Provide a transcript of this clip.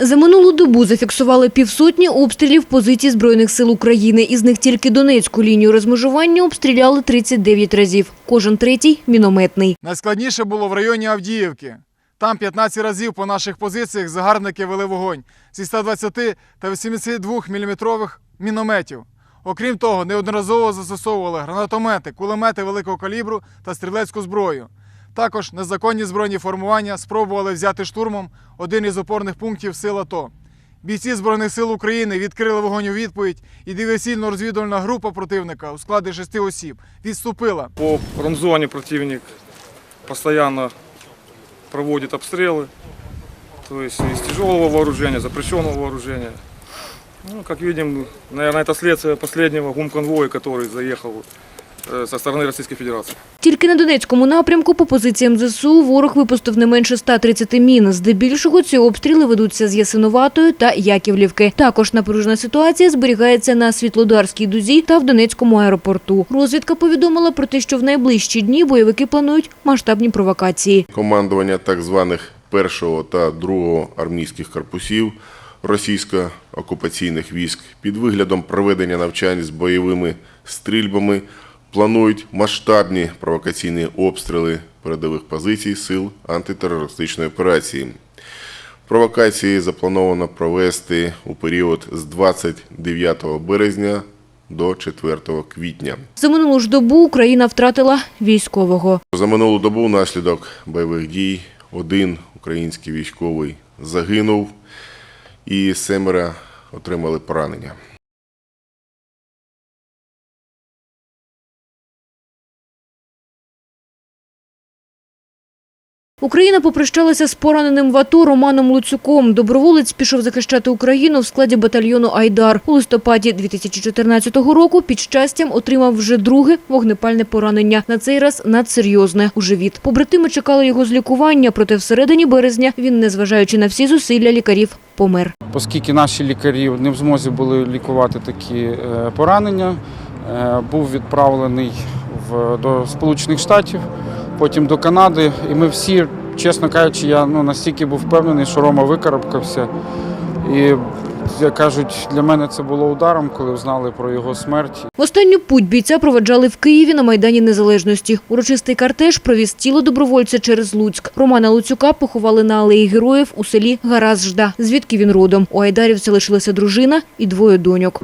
За минулу добу зафіксували півсотні обстрілів позицій Збройних сил України. Із них тільки Донецьку лінію розмежування обстріляли 39 разів. Кожен третій – мінометний. Найскладніше було в районі Авдіївки. Там 15 разів по наших позиціях загарбники вели вогонь зі 120 та 82 мм мінометів. Окрім того, неодноразово застосовували гранатомети, кулемети великого калібру та стрілецьку зброю. Також незаконні збройні формування спробували взяти штурмом один із опорних пунктів сил АТО. Бійці Збройних сил України відкрили вогонь у відповідь, і диверсійно-розвідувальна група противника у складі шести осіб відступила. По промзоне противник постоянно проводит обстрелы, то есть из тяжелого вооружения, запрещенного вооружения. Ну, как видим, наверное, это следствие последнего гумконвоя, который заехал э, со стороны Российской Федерации. Тільки на Донецькому напрямку по позиціям ЗСУ ворог випустив не менше 130 мін. Здебільшого ці обстріли ведуться з Ясинуватої та Яківлівки. Також напружена ситуація зберігається на Світлодарській дузі та в Донецькому аеропорту. Розвідка повідомила про те, що в найближчі дні бойовики планують масштабні провокації. командування так званих першого та другого армійських корпусів російсько-окупаційних військ під виглядом проведення навчань з бойовими стрільбами планують масштабні провокаційні обстріли передових позицій сил антитерористичної операції. Провокації заплановано провести у період з 29 березня до 4 квітня. За минулу ж добу Україна втратила військового. За минулу добу внаслідок бойових дій один український військовий загинув і семеро отримали поранення. Україна попрощалася з пораненим в АТО Романом Луцюком. Доброволець пішов захищати Україну в складі батальйону «Айдар». У листопаді 2014 року під щастям отримав вже друге вогнепальне поранення. На цей раз надсерйозне – у живіт. Побратими чекали його з лікування, проте всередині березня він, незважаючи на всі зусилля лікарів, помер. Оскільки наші лікарі не в змозі були лікувати такі е, поранення, е, був відправлений до Сполучених Штатів, потім до Канади. І ми всі, чесно кажучи, я ну, настільки був впевнений, що Рома викарабкався. І як кажуть, для мене це було ударом, коли знали про його смерть. Останню путь бійця проведжали в Києві на Майдані Незалежності. Урочистий кортеж провіз тіло добровольця через Луцьк. Романа Луцюка поховали на алеї героїв у селі Гаразжда, звідки він родом. У Айдарівця лишилася дружина і двоє доньок.